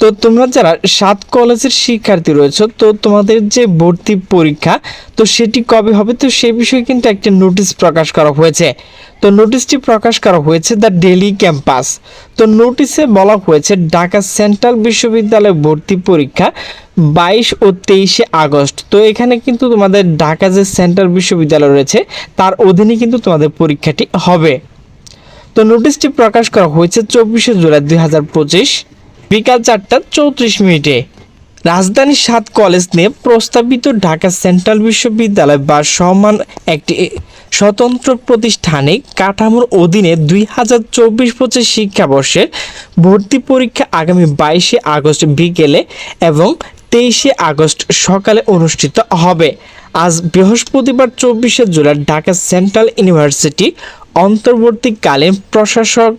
তো তোমরা যারা সাত কলেজের শিক্ষার্থী রয়েছে, তো তোমাদের যে ভর্তি পরীক্ষা, তো সেটি কবে হবে? তো সে বিষয়ে কিন্তু একটা নোটিশ প্রকাশ করা হয়েছে। তো নোটিশটি প্রকাশ করা হয়েছে দ্য ডেলি ক্যাম্পাস। তো নোটিশে বলা হয়েছে, ঢাকা সেন্ট্রাল বিশ্ববিদ্যালয়ে ভর্তি পরীক্ষা বাইশ ও তেইশে আগস্ট। তো এখানে কিন্তু তোমাদের ঢাকা যে সেন্ট্রাল বিশ্ববিদ্যালয় রয়েছে, তার অধীনে কিন্তু তোমাদের পরীক্ষাটি হবে। তো নোটিশটি প্রকাশ করা হয়েছে চব্বিশে জুলাই দুই হাজার পঁচিশ। বিকাল চারটা চৌত্রিশ মিনিটে। রাজধানীর সাত কলেজ নিয়ে প্রস্তাবিত ঢাকা সেন্ট্রাল বিশ্ববিদ্যালয় বা সমান একটি স্বতন্ত্র প্রতিষ্ঠানে কাঠামোর অধীনে দুই হাজার চব্বিশ পঁচিশ শিক্ষাবর্ষের ভর্তি পরীক্ষা আগামী বাইশে আগস্ট বিকেলে এবং তেইশে আগস্ট সকালে অনুষ্ঠিত হবে। আজ বৃহস্পতিবার চব্বিশে জুলাই ঢাকা সেন্ট্রাল ইউনিভার্সিটি অন্তর্বর্তীকালীন প্রশাসক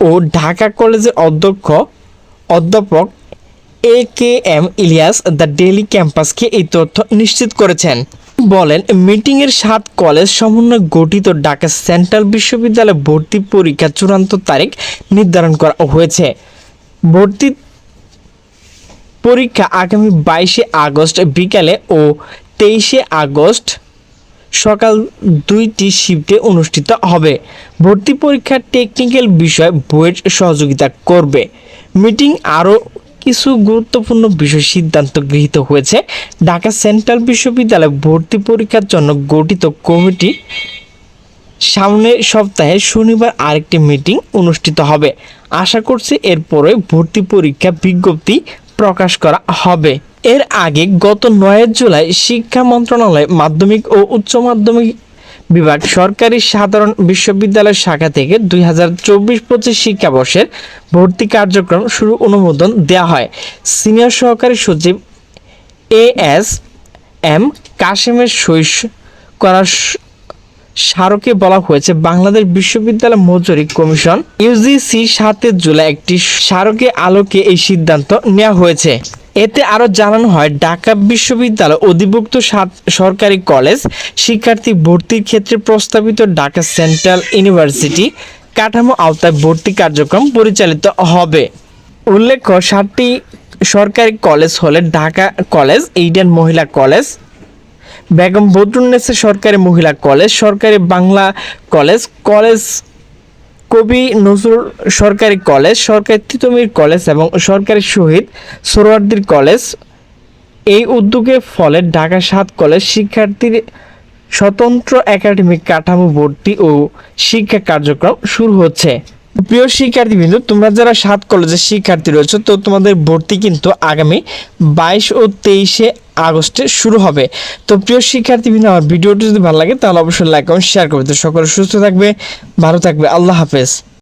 ও ঢাকা কলেজের অধ্যক্ষ অধ্যাপক A K M Ilias the daily ক্যাম্পাসকে এই তথ্য নিশ্চিত করেছেন। বলেন, মিটিংয়ের সাত কলেজ সমন্বয়ে গঠিত ঢাকা সেন্ট্রাল বিশ্ববিদ্যালয়ে ভর্তি পরীক্ষা চূড়ান্ত তারিখ নির্ধারণ করা হয়েছে। ভর্তি পরীক্ষা আগামী বাইশে আগস্ট বিকালে ও তেইশে আগস্ট সকাল দুইটি শিফটে অনুষ্ঠিত হবে। ভর্তি পরীক্ষার টেকনিক্যাল বিষয় বুয়েট সহযোগিতা করবে। মিটিং আরও কিছু গুরুত্বপূর্ণ বিষয় সিদ্ধান্ত গৃহীত হয়েছে। ঢাকা সেন্ট্রাল বিশ্ববিদ্যালয় ভর্তি পরীক্ষার জন্য গঠিত কমিটি সামনের সপ্তাহে শনিবার আরেকটি মিটিং অনুষ্ঠিত হবে। আশা করছি এরপরে ভর্তি পরীক্ষা বিজ্ঞপ্তি প্রকাশ করা হবে। এর আগে গত নয় জুলাই শিক্ষা মন্ত্রণালয় মাধ্যমিক ও উচ্চ মাধ্যমিক বিভাগ সরকারি সাধারণ বিশ্ববিদ্যালয় শাখা থেকে দুই হাজার চব্বিশ পঁচিশ শিক্ষাবর্ষের ভর্তি কার্যক্রম শুরু অনুমোদন দেওয়া হয়। সিনিয়র সহকারী সচিব এ এস এম কাশেমের সই করার স্মারকে বলা হয়েছে, বাংলাদেশ বিশ্ববিদ্যালয় মজুরি কমিশন ইউজিসি সাতের জুলাই একটি স্মারকে আলোকে এই সিদ্ধান্ত নেওয়া হয়েছে। এতে আরও জানানো হয়, ঢাকা বিশ্ববিদ্যালয় অধিভুক্ত সাত সরকারি কলেজ শিক্ষার্থী ভর্তির ক্ষেত্রে প্রস্তাবিত ঢাকা সেন্ট্রাল ইউনিভার্সিটি কাঠামো আওতায় ভর্তি কার্যক্রম পরিচালিত হবে। উল্লেখ্য, সাতটি সরকারি কলেজ হলে Dhaka college, Eden Mohila college, Begum Badrunnesa সরকারি মহিলা কলেজ, সরকারি বাংলা কলেজ কলেজ কবি নজরুল সরকারি কলেজ, সরকারি তিতমির কলেজ এবং সরকারি শহীদ সোহরাওয়ার্দীর কলেজ। এই উদ্যোগের ফলে ঢাকা সাত কলেজ শিক্ষার্থীর স্বতন্ত্র একাডেমিক কাঠামো ভর্তি ও শিক্ষা কার্যক্রম শুরু হচ্ছে। প্রিয় শিক্ষার্থী বিন্দু, তোমরা যারা সাত কলেজের শিক্ষার্থী রয়েছে, তো তোমাদের ভর্তি কিন্তু আগামী বাইশ ও তেইশে আগস্টে শুরু হবে। তো প্রিয় শিক্ষার্থী শিক্ষার্থীবৃন্দ আমার ভিডিওটি যদি ভালো লাগে, তাহলে অবশ্যই লাইক এবং শেয়ার করবে। তো সকলে সুস্থ থাকবে, ভালো থাকবে। আল্লাহ হাফেজ।